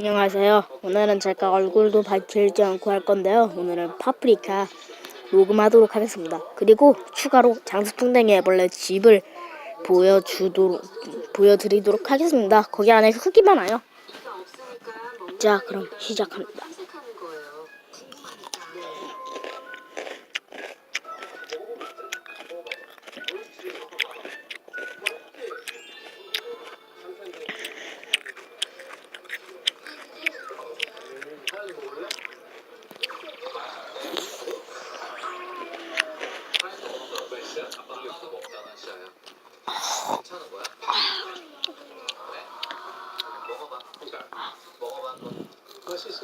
안녕하세요. 오늘은 제가 얼굴도 밝히지 않고 할 건데요. 오늘은 파프리카 녹음하도록 하겠습니다. 그리고 추가로 장수풍뎅이 애벌레 집을 보여주도록 보여드리도록 하겠습니다. 거기 안에 흙이 많아요. 자, 그럼 시작합니다.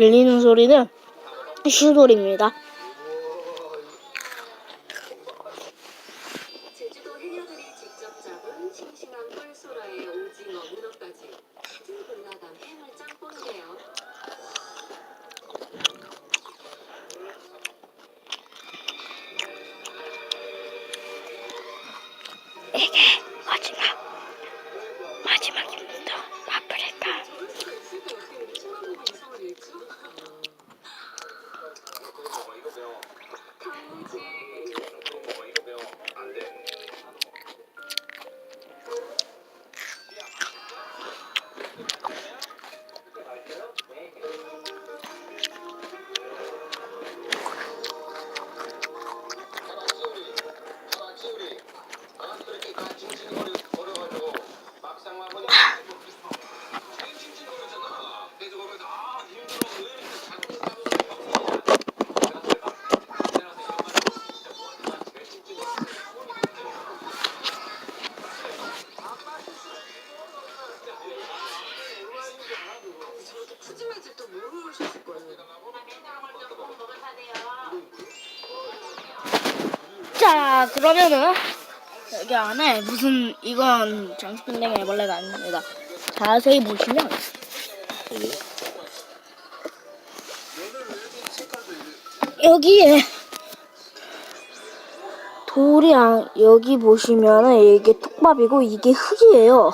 들리는 소리는 슈돌입니다. 자, 그러면은 여기 안에 무슨 이건 장수풍뎅이 애벌레가 아닙니다. 자세히 보시면 여기에 돌이 안, 여기 보시면은 이게 톱밥이고 이게 흙이에요.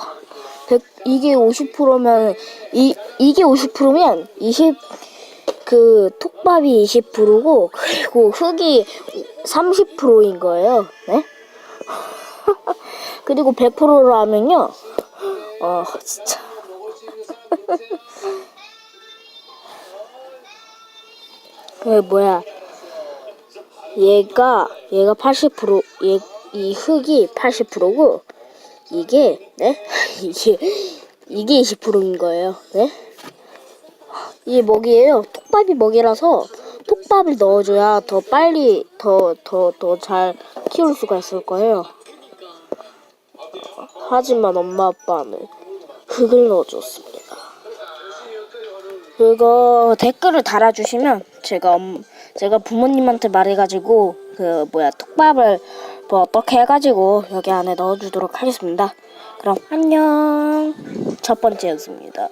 100, 이게 50%면 이 이게 50%면 20 그 톱밥이 20%고 그리고 흙이 30%인 거예요. 네? 그리고 100%로 하면요. 어, 진짜. 그 뭐야? 얘가 얘가 80%얘 이 흙이 80%고 이게 네? 이게 이게 20%인 거예요. 네? 이게 먹이에요. 톡밥이 먹이라서 톡밥을 넣어줘야 더 빨리 더 더 더 잘 키울 수가 있을 거예요. 하지만 엄마 아빠는 흙을 넣어줬습니다. 그거 댓글을 달아주시면 제가 엄, 제가 부모님한테 말해가지고 그 뭐야 톡밥을 뭐 어떻게 해가지고 여기 안에 넣어주도록 하겠습니다. 그럼 안녕. 첫 번째였습니다.